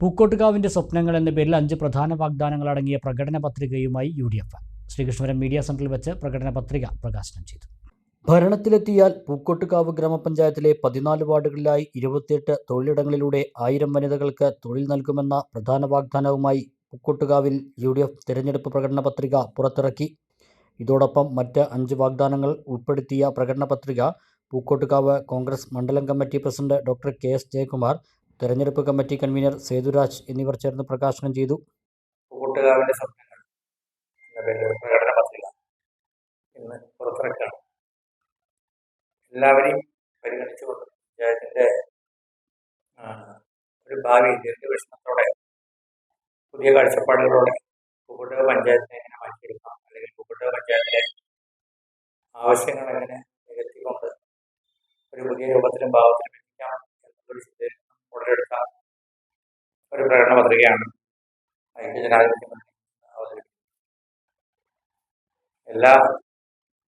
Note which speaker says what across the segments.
Speaker 1: പൂക്കോട്ടുകാവിന്റെ സ്വപ്നങ്ങൾ എന്ന പേരിൽ അഞ്ച് പ്രധാന വാഗ്ദാനങ്ങൾ അടങ്ങിയ പ്രകടന പത്രികയുമായി U D F. Sreekrishnapuram media സെന്ററിൽ വെച്ച് പ്രകടന പത്രിക പ്രകാശനം ചെയ്തു. ഭരണത്തിലെത്തിയാൽ പൂക്കോട്ടുകാവ് ഗ്രാമപഞ്ചായത്തിലെ പതിനാല് വാർഡുകളിലായി ഇരുപത്തിയെട്ട് തൊഴിലിടങ്ങളിലൂടെ ആയിരം വനിതകൾക്ക് തൊഴിൽ നൽകുമെന്ന പ്രധാന വാഗ്ദാനവുമായി പൂക്കോട്ടുകാവിൽ യു ഡി എഫ് തിരഞ്ഞെടുപ്പ് പ്രകടന പത്രിക പുറത്തിറക്കി. ഇതോടൊപ്പം മറ്റ് അഞ്ച് വാഗ്ദാനങ്ങൾ ഉൾപ്പെടുത്തിയ പ്രകടന പത്രിക പൂക്കോട്ടുകാവ് കോൺഗ്രസ് മണ്ഡലം committee president doctor K S Jayakumar തെരഞ്ഞെടുപ്പ് കമ്മിറ്റി കൺവീനർ സേതുരാജ് എന്നിവർ ചേർന്ന് പ്രകാശനം ചെയ്തു.
Speaker 2: കൂട്ടുകാവിന്റെ സ്വപ്നങ്ങൾ പ്രകടന ഇന്ന് പുറത്തിറക്കുകയാണ്. എല്ലാവരെയും പരിഗണിച്ചുകൊണ്ട് പഞ്ചായത്തിന്റെ ഒരു ഭാവി ദീർഘവീക്ഷണത്തോടെ പുതിയ കാഴ്ചപ്പാടുകളോടെ പൂക്കോട്ടുക പഞ്ചായത്തിനെ എങ്ങനെ മാറ്റിയെടുക്കാം? അല്ലെങ്കിൽ പൂക്കോട്ടുക പഞ്ചായത്തിലെ ആവശ്യങ്ങൾ എങ്ങനെ നികത്തിക്കൊണ്ട് ഒരു പുതിയ രൂപത്തിലും ഭാവത്തിലും പ്രകടന പത്രികയാണ് എല്ലാ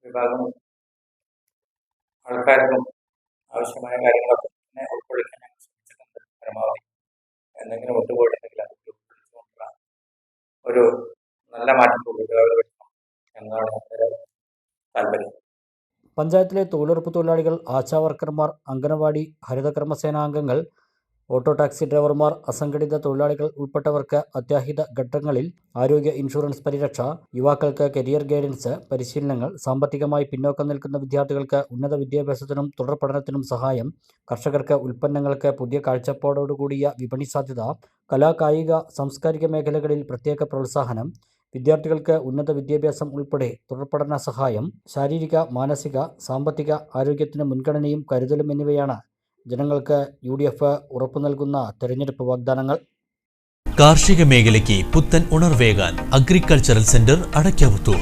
Speaker 2: വിഭാഗം ആൾക്കാർക്കും ആവശ്യമായ കാര്യങ്ങളൊക്കെ തന്നെ ഉൾക്കൊള്ളിക്കാൻ ഞങ്ങൾ ശ്രമിച്ചിട്ടുണ്ട്. പരമാവധി എന്തെങ്കിലും ഒത്തുപോയിട്ടുണ്ടെങ്കിൽ അത് ഉൾക്കൊള്ളിച്ചുകൊണ്ടുള്ള ഒരു നല്ല മാറ്റം കൂട്ടുകാർ എന്നാണ് താല്പര്യം.
Speaker 1: പഞ്ചായത്തിലെ തൊഴിലുറപ്പ് തൊഴിലാളികൾ ആശാവർക്കർമാർ അംഗനവാടി ഹരിതകർമ്മസേനാംഗങ്ങൾ ഓട്ടോ ടാക്സി ഡ്രൈവർമാർ അസംഘടിത തൊഴിലാളികൾ ഉൾപ്പെട്ടവർക്ക് അത്യാഹിത ഘട്ടങ്ങളിൽ ആരോഗ്യ ഇൻഷുറൻസ് പരിരക്ഷ യുവാക്കൾക്ക് കരിയർ ഗൈഡൻസ് പരിശീലനങ്ങൾ സാമ്പത്തികമായി പിന്നോക്കം നിൽക്കുന്ന വിദ്യാർത്ഥികൾക്ക് ഉന്നത വിദ്യാഭ്യാസത്തിനും തുടർ പഠനത്തിനും സഹായം കർഷകർക്ക് ഉൽപ്പന്നങ്ങൾക്ക് പുതിയ കാഴ്ചപ്പാടോടുകൂടിയ വിപണി സാധ്യത കലാ കായിക സാംസ്കാരിക മേഖലകളിൽ പ്രത്യേക പ്രോത്സാഹനം വിദ്യാർത്ഥികൾക്ക് ഉന്നത വിദ്യാഭ്യാസം ഉൾപ്പെടെ തുടർപഠന സഹായം ശാരീരിക മാനസിക സാമ്പത്തിക ആരോഗ്യത്തിന് മുൻഗണനയും കരുതലും എന്നിവയാണ് ജനങ്ങൾക്ക് യു ഡി എഫ് ഉറപ്പു നൽകുന്ന തെരഞ്ഞെടുപ്പ് വാഗ്ദാനങ്ങൾ.
Speaker 3: കാർഷിക മേഖലയ്ക്ക് പുത്തൻ ഉണർവേകാൻ അഗ്രികൾച്ചറൽ സെന്റർ അടയ്ക്കാവുത്തൂർ.